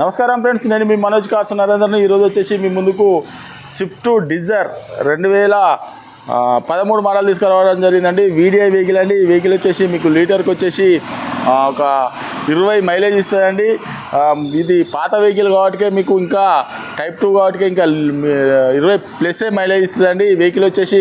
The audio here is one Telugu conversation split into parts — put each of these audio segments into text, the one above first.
నమస్కారం ఫ్రెండ్స్ నేను మీ మనోజ్ కార్స్ నరేందర్ని. ఈరోజు వచ్చేసి మీ ముందుకు స్విఫ్ట్ డిజర్ రెండు వేల పదమూడు మోడల్ తీసుకురావడం జరిగిందండి. వీడిఐ వెహికల్ అండి. ఈ వెహికల్ వచ్చేసి మీకు లీటర్కి వచ్చేసి ఒక ఇరవై మైలేజ్ ఇస్తుందండి. ఇది పాత వెహికల్ కాబట్టి మీకు ఇంకా టైప్ టూ కాబట్టి ఇంకా ఇరవై ప్లస్ఏ మైలేజ్ ఇస్తుందండి. ఈ వెహికల్ వచ్చేసి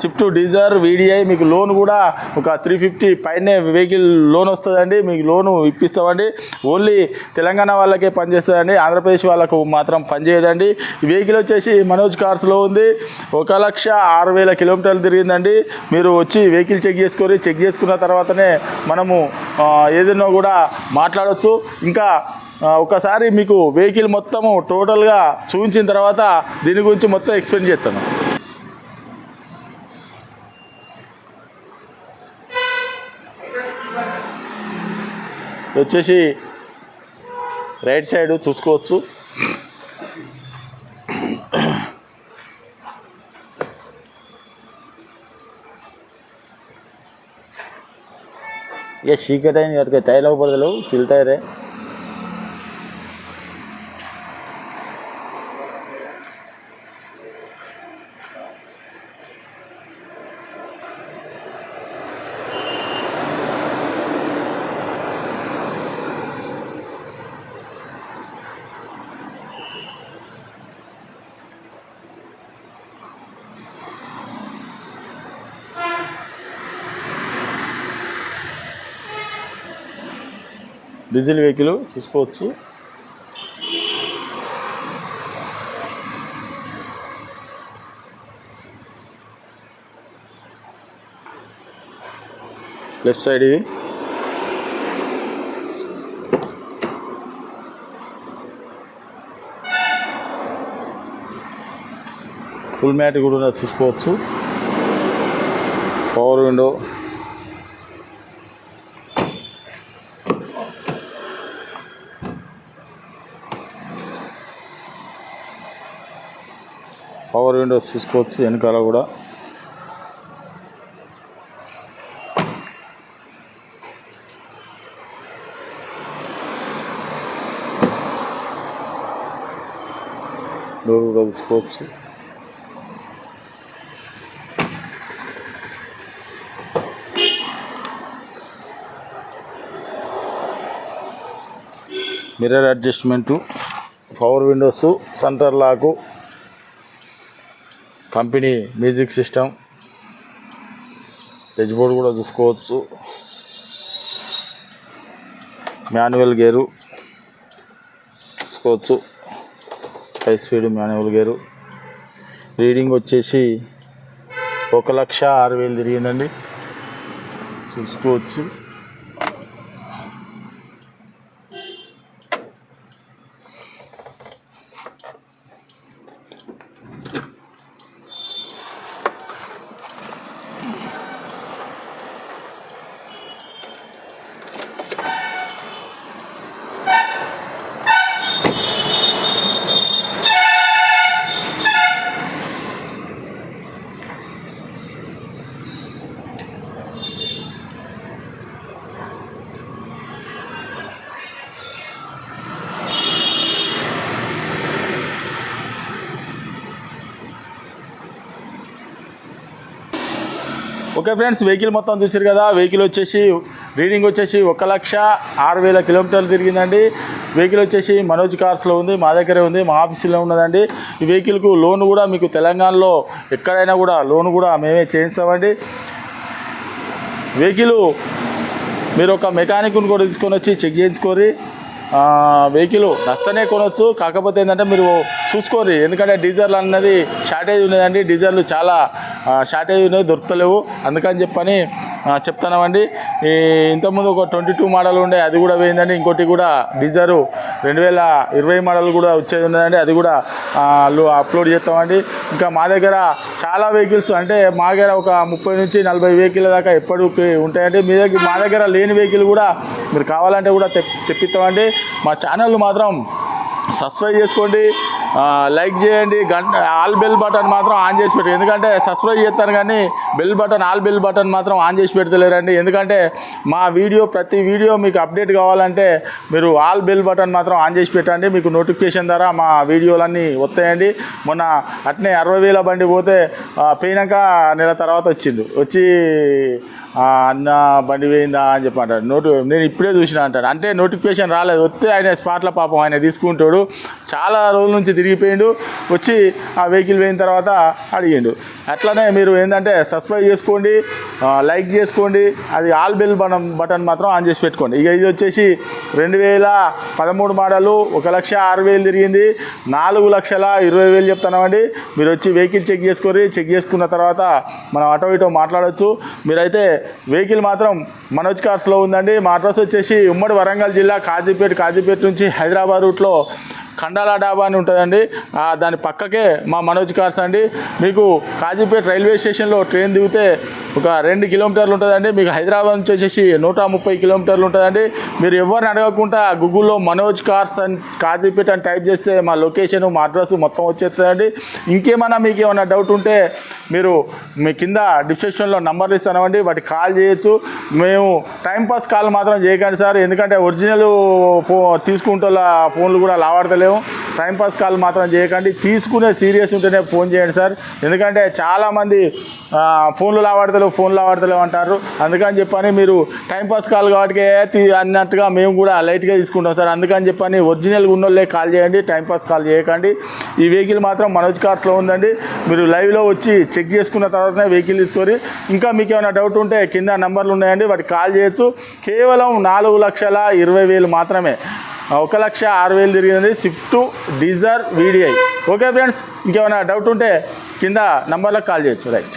స్విఫ్ట్ డీజర్ వీడిఐ మీకు లోన్ కూడా ఒక త్రీ ఫిఫ్టీ పైనే వెహికల్ లోన్ వస్తుందండి. మీకు లోను ఇప్పిస్తామండి. ఓన్లీ తెలంగాణ వాళ్ళకే పనిచేస్తుందండి ఆంధ్రప్రదేశ్ వాళ్ళకు మాత్రం పనిచేయదండి ఈ వెహికల్ వచ్చేసి మనోజ్ కార్స్లో ఉంది. ఒక లక్ష ఆరు వేల కిలోమీటర్లు తిరిగిందండి. మీరు వచ్చి వెహికల్ చెక్ చేసుకొని చెక్ చేసుకున్న తర్వాతనే మనము ఏదైనా కూడా మాట్లాడవచ్చు ఇంకా ఒకసారి మీకు వెహికల్ మొత్తము టోటల్గా చూపించిన తర్వాత దీని గురించి మొత్తం ఎక్స్ప్లెయిన్ చేస్తాను. వచ్చేసి రైట్ సైడ్ చూసుకోవచ్చు. ಶೀಘ್ರ ಶೀಘ್ರದಲ್ಲಿ ಇವತ್ತಿಗೆ ತೈಲ ಬದಲು డీజిల్ వెహికల్ చూసుకోవచ్చు లెఫ్ట్ సైడ్ ఇది. ఫుల్ మ్యాట్ కూడా ఉన్నది చూసుకోవచ్చు. Power window. పవర్ విండోస్ చూసుకోవచ్చు వెనకాల కూడా. డోర్ కూడా చూసుకోవచ్చు. Mirror adjustment power windows centre lock company music system. Dashboard కూడా చూసుకోవచ్చు. మాన్యువల్ గేరు చూసుకోవచ్చు. High speed manual gear. Reading వచ్చేసి ఒక లక్ష ఆరు వేలు తిరిగిందండి. చూసుకోవచ్చు. ఓకే ఫ్రెండ్స్ వెహికల్ మొత్తం చూసారు కదా. వెహికల్ వచ్చేసి రీడింగ్ వచ్చేసి ఒక లక్ష ఆరు వేల కిలోమీటర్లు తిరిగిందండి. వెహికల్ వచ్చేసి మనోజ్ కార్స్లో ఉంది మా దగ్గరే ఉంది మా ఆఫీసులో ఉన్నదండి. ఈ వెహికల్కు లోన్ కూడా మీకు తెలంగాణలో ఎక్కడైనా కూడా లోన్ కూడా మేమే చేయిస్తామండి. వెహికల్ మీరు ఒక మెకానిక్ని కూడా తీసుకొని వచ్చి చెక్ చేయించుకోరి వెహికల్ నష్టనే కొనవచ్చు కాకపోతే ఏంటంటే మీరు చూసుకోరు ఎందుకంటే డీజల్ అన్నది షార్టేజ్ ఉన్నదండి. డీజర్లు చాలా షార్టేజ్ ఉన్నది దొరుకుతలేవు. అందుకని చెప్పని చెప్తున్నామండి. ఈ ఇంతకుముందు ఒక ట్వంటీ టూ మోడల్ ఉండే అది కూడా పోయిందండి. ఇంకోటి కూడా డిజరు రెండు వేల ఇరవై మోడల్ కూడా వచ్చేది ఉన్నదండి. అది కూడా అప్లోడ్ చేస్తామండి. ఇంకా మా దగ్గర చాలా వెహికల్స్ అంటే మా దగ్గర ఒక ముప్పై నుంచి నలభై వెహికల్ దాకా ఎప్పటికీ ఉంటాయండి. మీ దగ్గర మా దగ్గర లేని వెహికల్ కూడా మీరు కావాలంటే కూడా తెప్పిస్తామండి. మా ఛానల్ మాత్రం సబ్స్క్రైబ్ చేసుకోండి. లైక్ చేయండి గంట ఆల్ బెల్ బటన్ మాత్రం ఆన్ చేసి పెట్టండి ఎందుకంటే సబ్స్క్రైబ్ చేస్తాను కానీ bell button all bell button మాత్రం ఆన్ చేసి పెడతలేరండి. ఎందుకంటే మా వీడియో ప్రతి వీడియో మీకు అప్డేట్ కావాలంటే మీరు ఆల్ బెల్ బటన్ మాత్రం ఆన్ చేసి పెట్టండి. మీకు నోటిఫికేషన్ ద్వారా మా వీడియోలన్నీ వస్తాయండి. మొన్న అట్నే అరవై వేల బండి పోతే పోయినాక నెల తర్వాత వచ్చిండు. వచ్చి అన్న బండి పోయిందా అని చెప్పి అంటాడు. నోటి నేను ఇప్పుడే చూసిన అంటాడు. అంటే నోటిఫికేషన్ రాలేదు. వస్తే ఆయన స్పాట్ల పాపం ఆయన తీసుకుంటాడు. చాలా రోజుల నుంచి తిరిగిపోయిండు. వచ్చి ఆ వెహికల్ పోయిన తర్వాత అడిగిండు. అట్లనే మీరు ఏంటంటే సబ్స్క్రైబ్ చేసుకోండి లైక్ చేసుకోండి. అది ఆల్ బెల్ బటన్ బటన్ మాత్రం ఆన్ చేసి పెట్టుకోండి. ఇక ఇది వచ్చేసి రెండు వేల పదమూడు మోడలు ఒక లక్ష ఆరు వేలు తిరిగింది. నాలుగు లక్షల ఇరవై వేలు చెప్తున్నామండి. మీరు వచ్చి వెహికల్ చెక్ చేసుకొని చెక్ చేసుకున్న తర్వాత మనం అటో ఇటో మాట్లాడొచ్చు. మీరైతే వెహికల్ మాత్రం మనోజ్ కార్స్లో ఉందండి. మా అడ్రస్ వచ్చేసి ఉమ్మడి వరంగల్ జిల్లా కాజీపేట కాజీపేట నుంచి హైదరాబాద్ రూట్లో ఖండాల డాబా అని ఉంటుందండి. దాని పక్కకే మా మనోజ్ కార్స్ అండి. మీకు కాజీపేట రైల్వే స్టేషన్లో ట్రైన్ దిగితే ఒక రెండు కిలోమీటర్లు ఉంటుందండి. మీకు హైదరాబాద్ నుంచి వచ్చేసి నూట ముప్పై కిలోమీటర్లు ఉంటుందండి. మీరు ఎవరిని అడగకుండా గూగుల్లో మనోజ్ కార్స్ అని కాజీపేట అని టైప్ చేస్తే మా లొకేషన్ మా అడ్రస్ మొత్తం వచ్చేస్తుందండి. ఇంకేమైనా మీకు ఏమైనా డౌట్ ఉంటే మీరు మీ కింద డిస్క్రిప్షన్లో నంబర్లు ఇస్తామండి వాటికి కాల్ చేయొచ్చు. మేము టైంపాస్ కాల్ మాత్రం చేయకండి సార్. ఎందుకంటే ఒరిజినల్ ఫో తీసుకుంటే ఫోన్లు కూడా లావాడతలేము టైంపాస్ కాల్ మాత్రం చేయకండి. తీసుకునే సీరియస్ ఉంటేనే ఫోన్ చేయండి సార్. ఎందుకంటే చాలామంది ఫోన్లు లావాడతలేవు ఫోన్లు లావాడతలేవు అంటారు. అందుకని చెప్పని మీరు టైంపాస్ కాల్ కాబట్టి అన్నట్టుగా మేము కూడా లైట్గా తీసుకుంటాం సార్. అందుకని చెప్పని ఒరిజినల్ ఉన్నోళ్ళే కాల్ చేయండి టైంపాస్ కాల్ చేయకండి. ఈ వెహికల్ మాత్రం మనోజ్ కార్స్లో ఉందండి. మీరు లైవ్లో వచ్చి చెక్ చేసుకున్న తర్వాతనే వెహికల్ తీసుకొని ఇంకా మీకు ఏమైనా డౌట్ ఉంటే కింద నెంబర్లు ఉన్నాయండి వాటికి కాల్ చేయొచ్చు. కేవలం నాలుగు లక్షల ఇరవై వేలు మాత్రమే. ఒక లక్ష ఆరు వేలు తిరిగింది Swift Dzire VDI. Okay friends ఇంకేమైనా డౌట్ ఉంటే కింద నంబర్లకు కాల్ చేయొచ్చు. రైట్.